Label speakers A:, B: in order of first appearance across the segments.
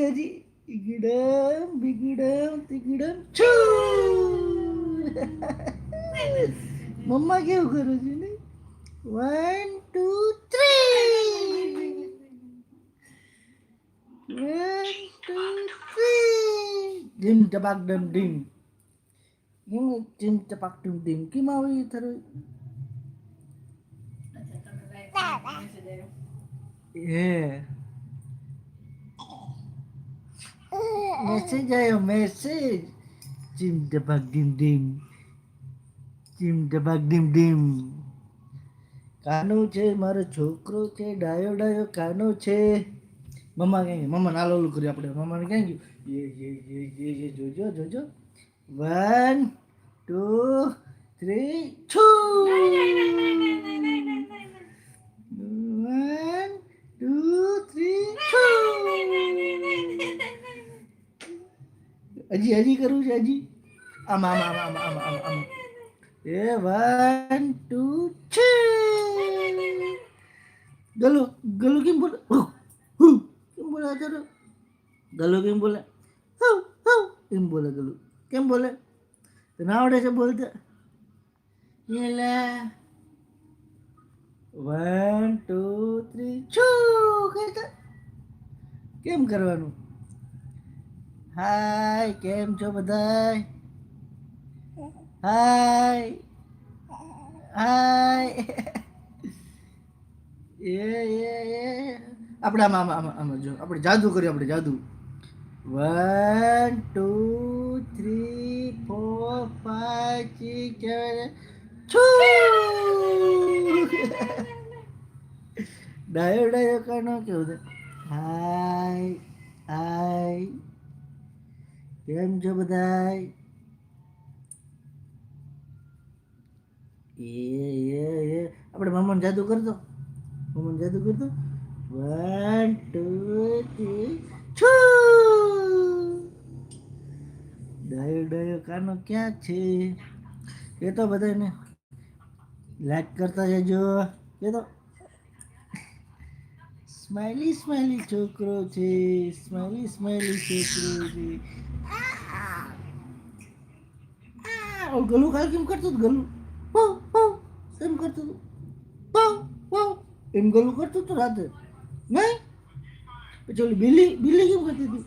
A: ಗಜಿ ಇಗಿಡಂ ಬಿಗಿಡಂ ತಿಗಿಡಂ ಚೂ ಮಮ್ಮಗೆ ಗುರುಜಿನಿ one two three one two three dim ಟಪಾಕ್ ಡಮ್ ಡಿಮ್ ಹೆಂಗೆ ಡಿಮ್ ಟಪಾಕ್ ಡಿಮ್ ಡಿಮ್ ಕಿ ಮಾವು ಈ ಥರ Yeah. Message ayo, message. Dim debag dim dim. Dim debag dim dim. કાનો છે મારો છોકરો છે ડાયો ડાયો કાનો છે મમ્મા ક્યાં મમ્મા નાલો ઓલું કર્યું આપણે મમ્માને ક્યાં ગયું એ એ એ એ જોજો જોજો વન ટુ થ્રી છું હજી કરું છે હજી? આમ આમ આમ આમ આમ આમ આમ. એ વન ટુ થ્રી ગલો ગલો કેમ બોલે? કેમ બોલે અત્યારે ગલો કેમ બોલે? હુ, હુ, એમ બોલે ગલો? કેમ બોલે? તને આવડે છે બોલતા? એલા. વન ટુ થ્રી છો કેમ કરવાનું? હાય, કેમ છો બધાય? હાય. હાય. એ એ એ. આપણે આમાં આમાં આમાં જો આપણે જાદુ કરીએ, આપણે જાદુ. One, two, three, four, five, six, seven ડાયો ડાયો, કાનો કેવું હાય હાય. કેમ છો બધાય? એ એ એ. આપણે મમ્માને જાદુ કરતો મમ્માને જાદુ કરતો વન ટુ થ્રી છુ! ડાયો ડાયો કાનો ક્યાં છે? એ તો બધાને લાઈક કરતા જજો. એ તો સ્માઈલી સ્માઈલી છોકરો છે. સ્માઈલી સ્માઈલી છોકરો છે આ, આ, ગલું ખાલી કેમ કરતું હતું? ગલું? વાવ, વાવ, એમ કરતું હતું? વાવ, વાવ, એમ ગલું કરતું હતું રાતે નહીં? પછી ઓલી બિલ્લી બિલ્લી કેમ કરતી હતી?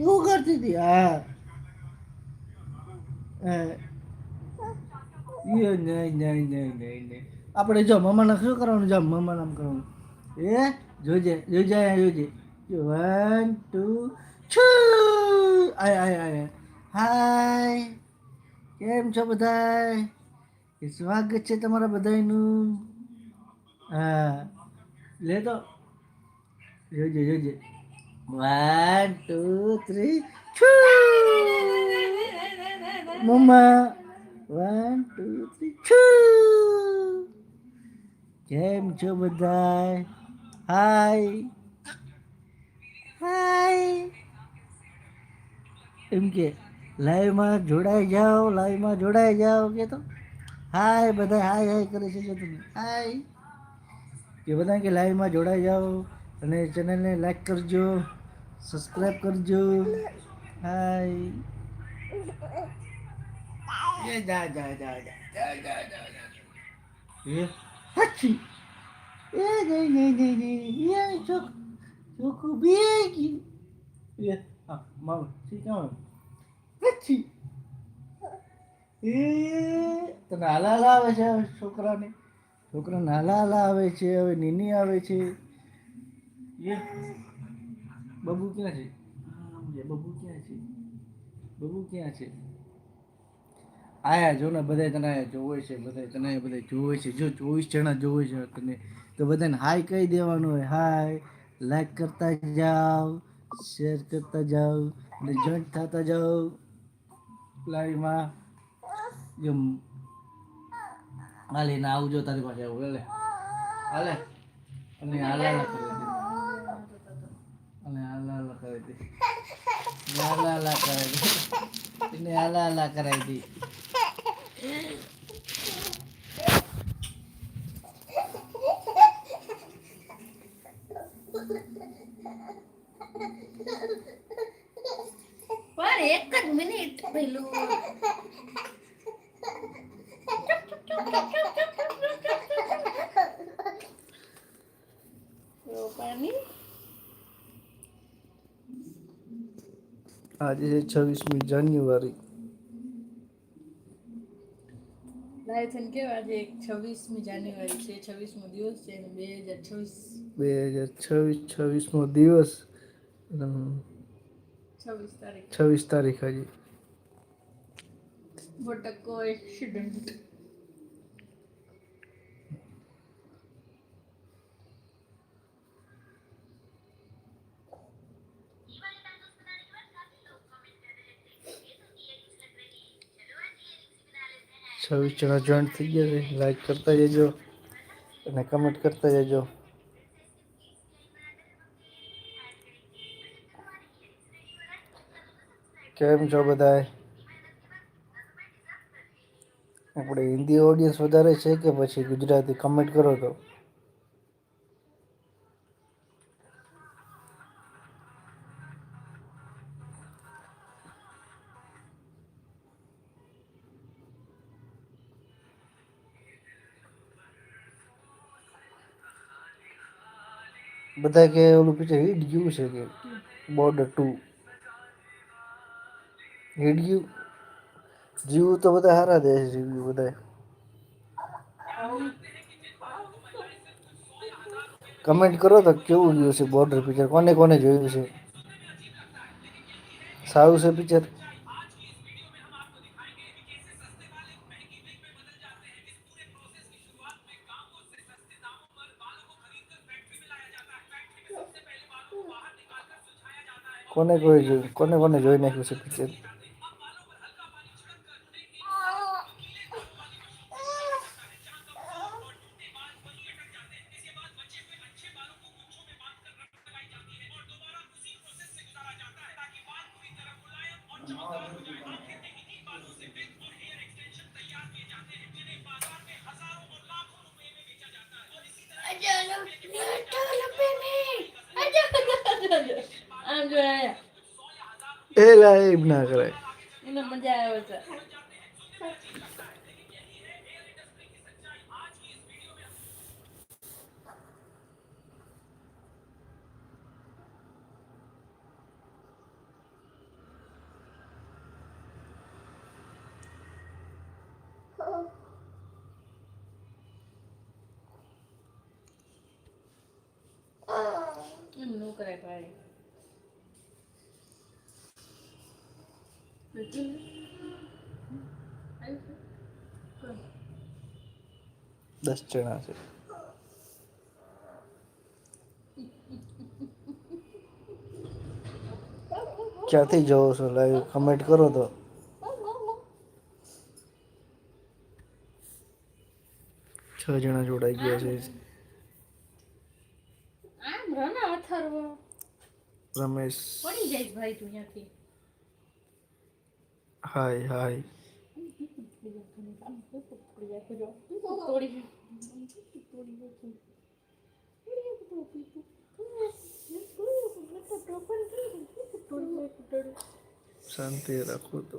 A: એવું કરતી હતી? હા. નહીં નહીં નહીં નહીં નહીં. આપણે જો મમ્માને શું કરવાનું? જો મમ્માને આમ કરવાનું. એ જોજે જોજે જોજે. વન ટુ છુ! આય આય આય. હાય. કેમ છો બધાય? એ સ્વાગત છે તમારા બધાયનું. હા. લે તો. જોજે જોજે. One two three mama. One two three કેમ છો બધાય? હાય. હાય. એમ કે લાઈવમાં જોડાઈ જાઓ લાઈવમાં જોડાઈ જાઓ કે તો હાય બધા હાય હાય કરે છે કે તમે હાય કે બધા કે લાઈવમાં જોડાઈ જાઓ અને ચેનલને લાઈક કરજો સબસ્ક્રાઈબ કરજો હાય એ જા જા જા જા જા જા એ હચી એ જઈ જઈ જઈ જઈ એ ચોક ચોક બેગી એ હા માવ શી કામ હાચી એ તને હાલા આવે છે હવે છોકરાને. છોકરાને હાલા હાલા આવે છે, હવે નીની આવે છે. એ બબુ ક્યાં છે? બબુ ક્યાં છે? બબુ ક્યાં છે? આયા જો ને બધા તને જોવે છે બધા તને બધા જોવે છે. જો ચોવીસ જણા જોવે છે, તને તો બધાને હાય કહી દેવાનું હોય. હાય લાઈક કરતા જાઓ શેર કરતા જાઓ અને જોઈન્ટ થતા જાઓ લાઈવમાં જેમ હાલે ને આવજો તારી પાસે આવું હાલે હાલે અને હાલ કરી દે અને હાલ કરી દે હાલ હાલ કરાવી દે એને હાલ હાલ કરાવી દે
B: પણ એક જ મિનિટ પેલું
A: આજે છે છવ્વીસમી જાન્યુઆરી.
B: લાયથન કેવા આજે છવ્વીસમી જાન્યુઆરી છે? છવ્વીસમો દિવસ છે બે હજાર છવ્વીસ.
A: બે હજાર છવ્વીસ છવ્વીસમો દિવસ.
B: છવ્વીસ તારીખ
A: છવ્વીસ તારીખ હજી
B: ભટકો એક્સિડન્ટ
A: છવ્વીસ જણા જોઈન્ટ થઈ ગયા છે લાઈક કરતા જજો અને કમેન્ટ કરતા જજો કેમ છો બધાય? આપણે હિન્દી ઓડિયન્સ વધારે છે કે પછી ગુજરાતી? કમેન્ટ કરો તો. બધા કે ઓલું પિક્ચર હિટ ગયું છે કે? બોર્ડર ટુ હિટ ગયું જીવું તો બધા સારા દે છે રિવ્યુ બધા કમેન્ટ કરો તો કેવું ગયું છે બોર્ડર પિક્ચર કોને કોને જોયું છે સારું છે પિક્ચર કોને કોઈ જોયું કોને કોને જોઈ નાખ્યું છે પિક્ચર એ લાઈવ ના કરાય
B: એને મજા આવે છે. નો કરાય ભાઈ.
A: દસ જણા છે ક્યાંથી જવો છો? લાઈવ કમેન્ટ કરો તો. છ જણા જોડાઈ ગયા છે. રમેશ.
B: પડી જાય ભાઈ તું ત્યાંથી.
A: હાય હાય શાંતિ રાખો તો